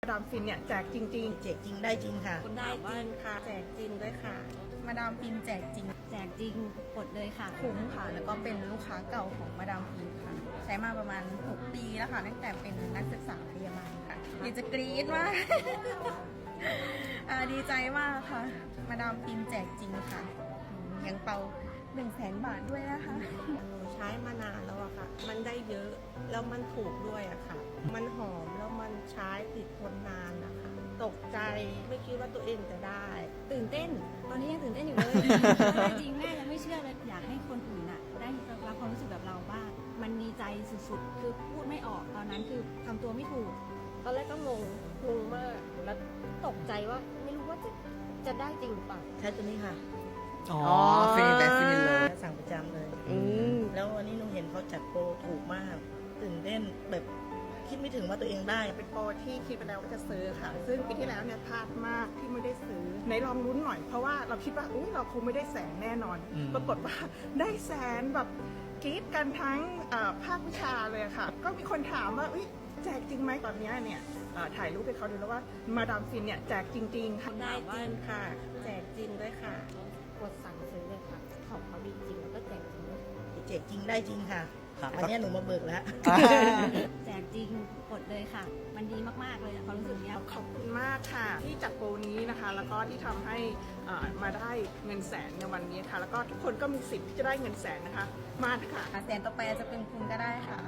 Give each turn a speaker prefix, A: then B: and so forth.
A: มาดามฟินเนี่ยแจกจริง
B: แจกจริงได้จริงค่ะ
A: ๆได้จริงค่ะ แจกจริงด้วยค่ะ
C: มาดามฟินแจกจริง
D: แจกจริงกดเลยค่ะ
C: คุ้มค่ะ แล้วก็เป็นลูกค้าเก่าของมาดามฟินค่ะ ใช้มาประมาณ 6 ปีแล้วค่ะตั้งแต่เป็นนักศึกษาพยาบาลค่ะอยากจะกรี๊ดมากอ่าดีใจมากค่ะ มาดามฟินแจกจริงค่ะอืมยังเป่า1 0 0 0 0แสนบาทด้วยนะคะ
A: หนูใช้มานานแล้วอะค่ะ มันได้เยอะ แล้วมันถูกด้วยอะค่ะ มันหอมแล้วมัน ไม่คิดว่าตัวเองจะได้
D: ตื่นเต้น ตอนนี้ยังตื่นเต้นอยู่เลยได้จริงแม่ยังไม่เชื่อเลย อยากให้คนอื่นอะ ได้รับความรู้สึกแบบเราบ้าง มันมีใจสุดๆ คือพูดไม่ออก ตอนนั้นคือทำตัวไม่ถูก
E: ตอนแรกก็งง งงมาก แล้วตกใจว่าไม่รู้ว่าจะจะได้จริงหรือเปล่า
B: ใช้ตัวนี้ค่ะ
F: อ๋อ
B: ฟินแบบฟินเลยสั่งประจำเลย
F: อืม
B: แล้ววันนี้หนูเห็นเขาจัดโปรถูกมาก ตื่นเต้นแบบ คิดไม่ถึงว่าตัวเองได้
A: เป็นโปรที่คิดไปแล้วว่าจะซื้อค่ะ ซึ่งปีที่แล้วเนี่ยพลาดมากที่ไม่ได้ซื้อในลองลุ้นหน่อยเพราะว่าเราคิดว่าอุ้ยเราคงไม่ได้แสนแน่นอน
F: อืม
A: ปรากฏว่าได้แสนแบบกรี๊ดกันทั้งเอ่อภาควิชาเลยค่ะ ก็มีคนถามว่าอุ๊ยแจกจริงไหมตอนเนี้ยเนี่ยเอ่อถ่ายรูปให้เขาดูแล้วว่ามาดามฟินเนี่ยแจกจริง ๆค่ะได้จริงค่ะ แจกจริงด้วยค่ะ
E: กดสั่งซื้อเลยค่ะของเขาดีจริงแล้วก็แจกจริงด้วย
B: แจกจริงได้จริงค่ะ
F: ครับ
B: วันนี้หนูมาเบิกแล้ว
D: แจกจริงกด เลยค่ะ มันดีมาก ๆ เลยความรู้สึกเนี้ย
A: ขอบคุณมากค่ะ ที่จัดโปรนี้นะคะ แล้วก็ที่ทำให้เอ่อมาได้เงินแสนในวันนี้ค่ะ แล้วก็ทุกคนก็มีสิทธิ์ที่จะได้เงินแสนนะคะ มาเถอะค่ะ
C: แสนต่อไปอาจจะเป็นคุณก็ได้ค่ะ